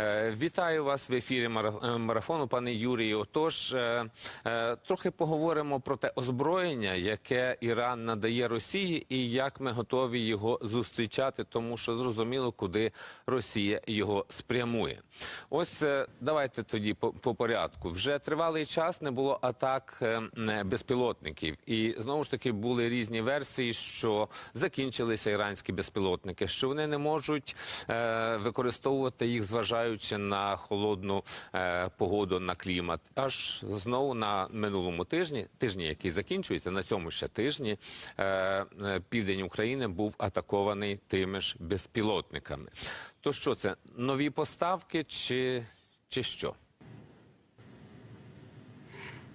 Е, Вітаю вас в ефірі е, марафону, пане Юрію. Отож, е, трохи поговоримо про те озброєння, яке Іран надає Росії, і як ми готові його зустрічати, тому що зрозуміло, куди Росія його спрямує. Ось давайте тоді по, по порядку. Вже тривалий час не було атак безпілотників, і знову ж таки були різні версії, що закінчилися іранські безпілотники, що вони не можуть використовувати їх, зважаючи на холодну е, погоду на клімат. Аж знову на минулому тижні, тижні, який закінчується, на цьому ще тижні, е, е, південь України був атакований тими ж безпілотниками. То що це нові поставки чи, чи що?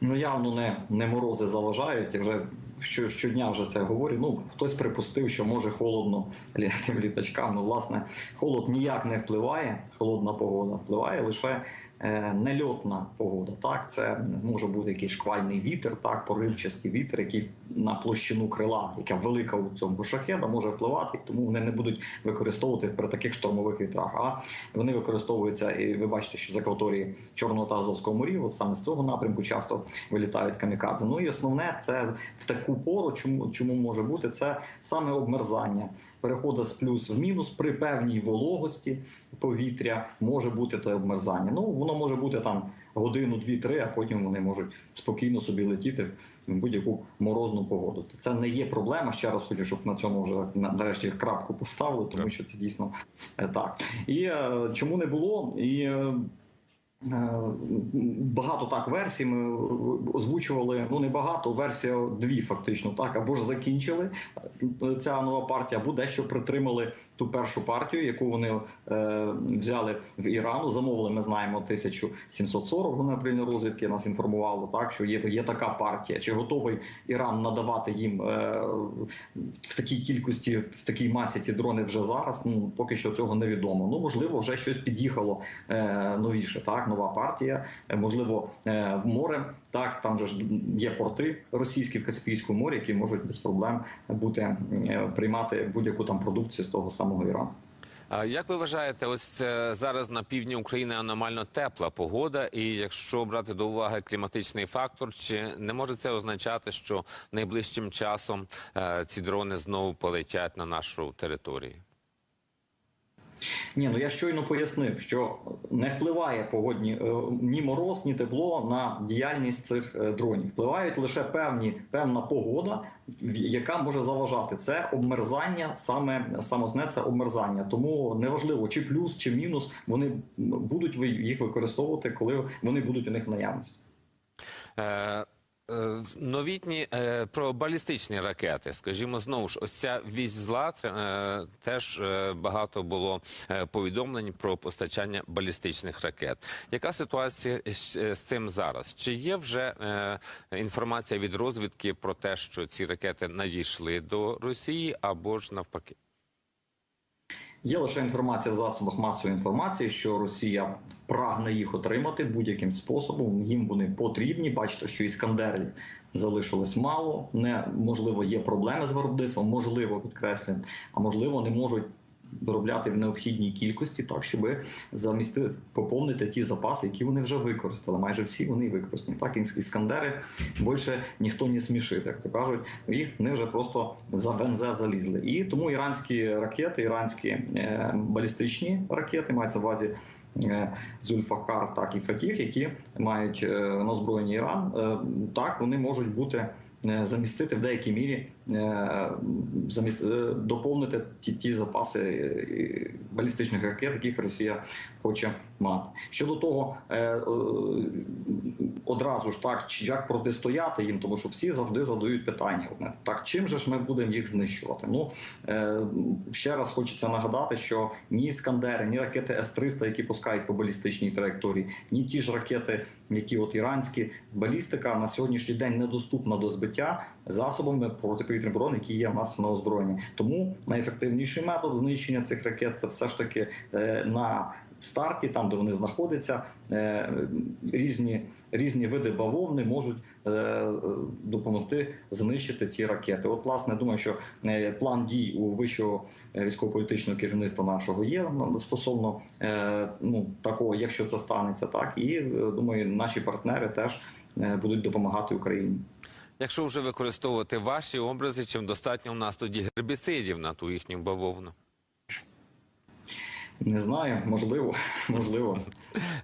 Ну явно не, не морози заважають. Я вже що, щодня вже це говорю. Ну хтось припустив, що може холодно лі- тим літачкам. Ну, власне, холод ніяк не впливає. Холодна погода впливає лише е, нельотна погода. Так, це може бути якийсь шквальний вітер, так, поривчастий вітер, який на площину крила, яка велика у цьому шахеда, може впливати, тому вони не будуть використовувати при таких штормових вітрах. А вони використовуються, і ви бачите, що з акваторії Чорного та Азовського морів, от саме з цього напрямку часто вилітають камікадзе. Ну і основне це в таку пору, чому чому може бути це саме обмерзання, переходу з плюс в мінус при певній вологості повітря може бути те обмерзання. Ну воно може бути там годину, дві-три, а потім вони можуть спокійно собі летіти в будь-яку морозну погоду. Це не є проблема. Ще раз хочу, щоб на цьому вже нарешті крапку поставили, тому що це дійсно е, так. І е, чому не було? І Е, Багато так версій ми озвучували. Ну не багато, версія дві фактично. Так або ж закінчили е, ця нова партія, або дещо притримали ту першу партію, яку вони е, взяли в Ірану. Замовили, ми знаємо 1740 Головне управління розвідки нас інформувало так, що є, є така партія. Чи готовий Іран надавати їм е, в такій кількості, в такій масі ті дрони вже зараз? Ну поки що цього невідомо. Ну можливо, вже щось під'їхало е, новіше. Так, нова партія, е, можливо, е, в море. Так, там же ж є порти російські в Каспійському морі, які можуть без проблем бути е, приймати будь-яку там продукцію з того самого Ірану. Як ви вважаєте, ось зараз на півдні України аномально тепла погода, і якщо брати до уваги кліматичний фактор, чи не може це означати, що найближчим часом ці дрони знову полетять на нашу територію? Ні, ну я щойно пояснив, що не впливає погодні е, ні мороз, ні тепло на діяльність цих е, дронів. Впливають лише певні певна погода, яка може заважати. Це обмерзання, саме основне це обмерзання. Тому неважливо, чи плюс, чи мінус, вони будуть їх використовувати, коли вони будуть у них в наявності. Е, Новітні е, про балістичні ракети, скажімо, знову ж ось ця вісь зла е, теж багато було повідомлень про постачання балістичних ракет. Яка ситуація з цим зараз? Чи є вже інформація від розвідки про те, що ці ракети надійшли до Росії або ж навпаки? Є лише інформація в засобах масової інформації, що Росія прагне їх отримати будь-яким способом. Їм вони потрібні. Бачите, що іскандерів залишилось мало. Не можливо, є проблеми з виробництвом, можливо, підкреслюю, а можливо, не можуть. Виробляти в необхідній кількості, так щоб замістити поповнити ті запаси, які вони вже використали. Майже всі вони використані. Так іскандери більше ніхто не смішить, як то кажуть. Їх вони вже просто за вензе залізли. І тому іранські ракети, іранські е, балістичні ракети мається в увазі. е, Зульфакар, так і Фатіх, які мають е, на озброєнні Іран, так вони можуть бути замістити в деякій мірі е, е, доповнити ті, ті запаси е, балістичних ракет, яких Росія хоче мати. Щодо того, е, е, одразу ж так, чи як протистояти їм, тому що всі завжди задають питання: одне так чим же ж ми будемо їх знищувати? Ну е, ще раз хочеться нагадати, що ні іскандери, ні ракети С-300, які пускають по балістичній траєкторії, ні ті ж ракети, які от іранські балістика на сьогоднішній день недоступна до збиття засобами протиповітряної оборони, які є в нас на озброєнні. Тому найефективніший метод знищення цих ракет це все ж таки е, на старті, там де вони знаходяться, е, різні, різні види бавовни можуть е, допомогти знищити ці ракети. От, власне, думаю, що е, план дій у вищого військово-політичного керівництва нашого є стосовно ну такого, якщо це станеться, так і думаю, наші партнери теж будуть допомагати Україні. Якщо вже використовувати ваші образи, чим достатньо у нас тоді гербіцидів на ту їхню бавовну? Не знаю, можливо, можливо.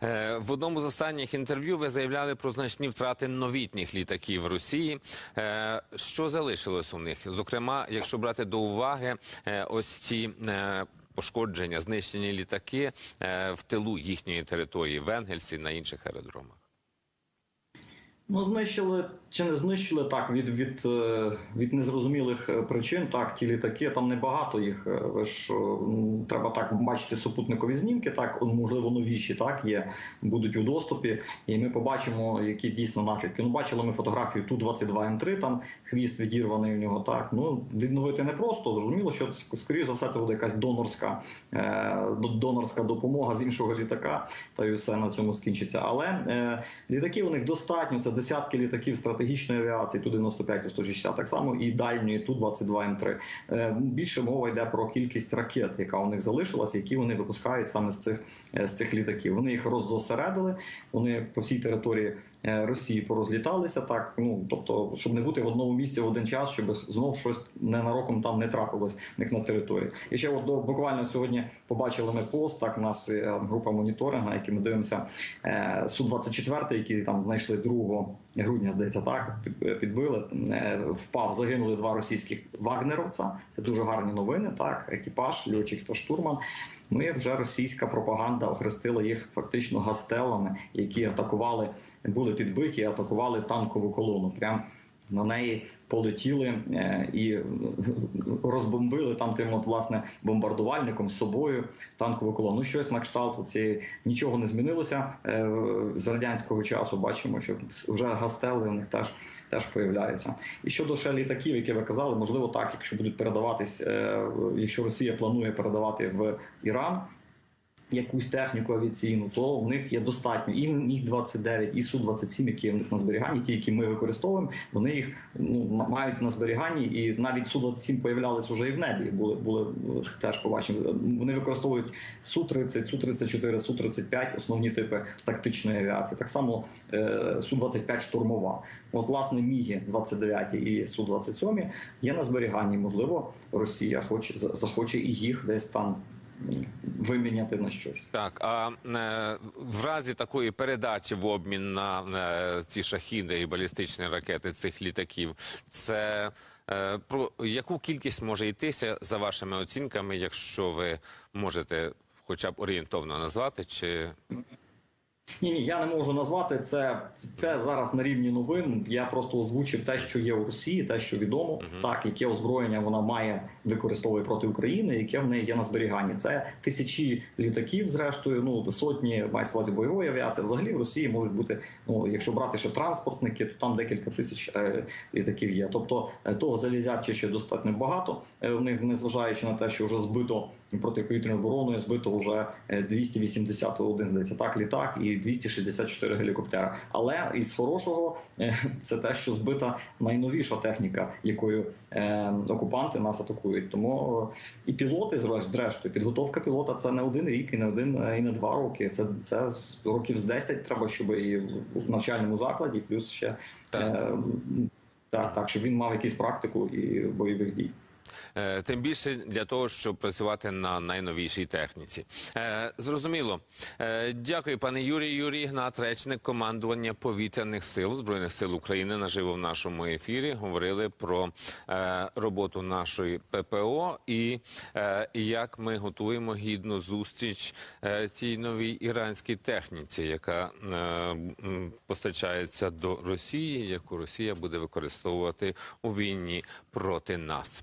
Е, В одному з останніх інтерв'ю ви заявляли про значні втрати новітніх літаків Росії. Е, Що залишилось у них? Зокрема, якщо брати до уваги е, ось ці пошкодження, знищені літаки в тилу їхньої території в Енгельсі на інших аеродромах. Ну, знищили чи не знищили так від, від, е, від незрозумілих е, причин. Так, ті літаки там небагато їх. е, Ви ж е, треба так бачити супутникові знімки. Так, можливо, новіші так є, будуть у доступі, і ми побачимо, які дійсно наслідки. Ну, бачили ми фотографію ту 22 м 3 там хвіст відірваний у нього. Так ну відновити непросто. Зрозуміло, що скоріше за все це буде якась донорська е, донорська допомога з іншого літака, та й все на цьому скінчиться. Але е, літаків у них достатньо. Це десятки літаків стратегічної авіації, ту 95 ту 160 так само і дальньої ту 22 м 3 Е, Більше мова йде про кількість ракет, яка у них залишилась, які вони випускають саме з цих е, з цих літаків. Вони їх роззосередили. Вони по всій території е, Росії порозліталися. Так ну тобто, щоб не бути в одному місці в один час, щоб знов щось ненароком там не трапилось в них на території. І ще от до- буквально сьогодні побачили ми пост. Так, нас група моніторингу, на якій ми дивимося су 24 які там знайшли 2 грудня, здається, так під- підбили. е, Впав, загинули два російських вагнеровця. Це дуже гарні новини. Так, екіпаж, льотчик та штурман. Ми вже російська пропаганда охрестила їх фактично гастелами, які атакували, були підбиті, атакували танкову колону. Прям на неї полетіли е, і розбомбили там тим, от власне бомбардувальником з собою танкову колону. Ну, щось на кшталт цієї нічого не змінилося е, з радянського часу. Бачимо, що вже гастели у них теж теж появляються. І щодо ще літаків, які ви казали, можливо, так, якщо будуть передаватись, е, якщо Росія планує передавати в Іран. Якусь техніку авіаційну, то в них є достатньо і міг 29 і су 27 які в них на зберіганні, ті, які ми використовуємо, вони їх ну мають на зберіганні, і навіть су 27 появлялись уже і в небі. Були були теж побачимо. Вони використовують су 30 су 34 су 35 основні типи тактичної авіації. Так само е, су 25 штурмова. От власне міги 29 і су 27 є на зберіганні. Можливо, Росія хоче захоче і їх десь там виміняти на щось. Так, а е, в разі такої передачі в обмін на е, ці шахіди і балістичні ракети цих літаків, це е, про яку кількість може йтися за вашими оцінками, якщо ви можете хоча б орієнтовно назвати, чи Ні, ні, я не можу назвати це. Це зараз на рівні новин. Я просто озвучив те, що є у Росії, те, що відомо, так яке озброєння вона має використовує проти України, яке в неї є на зберіганні. Це тисячі літаків, зрештою, ну сотні мається увазі бойової авіації. Взагалі в Росії можуть бути. Ну якщо брати ще транспортники, то там декілька тисяч е, літаків є. Тобто е, того залізяче ще достатньо багато. Е, в них незважаючи на те, що вже збито протиповітряною обороною, збито вже е, 281, здається, так літак і 264 гелікоптера. Але із хорошого е, це те, що збита найновіша техніка, якою е, окупанти нас атакують. Тому е, і пілоти, зрештою, підготовка пілота це не один рік, і не один, е, і не два роки. Це це років з 10 треба, щоб і в в навчальному закладі, плюс ще Так. е, так, так, щоб він мав якусь практику і бойових дій. Е, Тим більше для того, щоб працювати на найновішій техніці. Е, Зрозуміло. Е, Дякую, пане Юрій. Юрій Ігнат, речник командування повітряних сил збройних сил України, наживо в нашому ефірі. Говорили про роботу нашої ППО і як ми готуємо гідну зустріч тій новій іранській техніці, яка постачається до Росії, яку Росія буде використовувати у війні проти нас.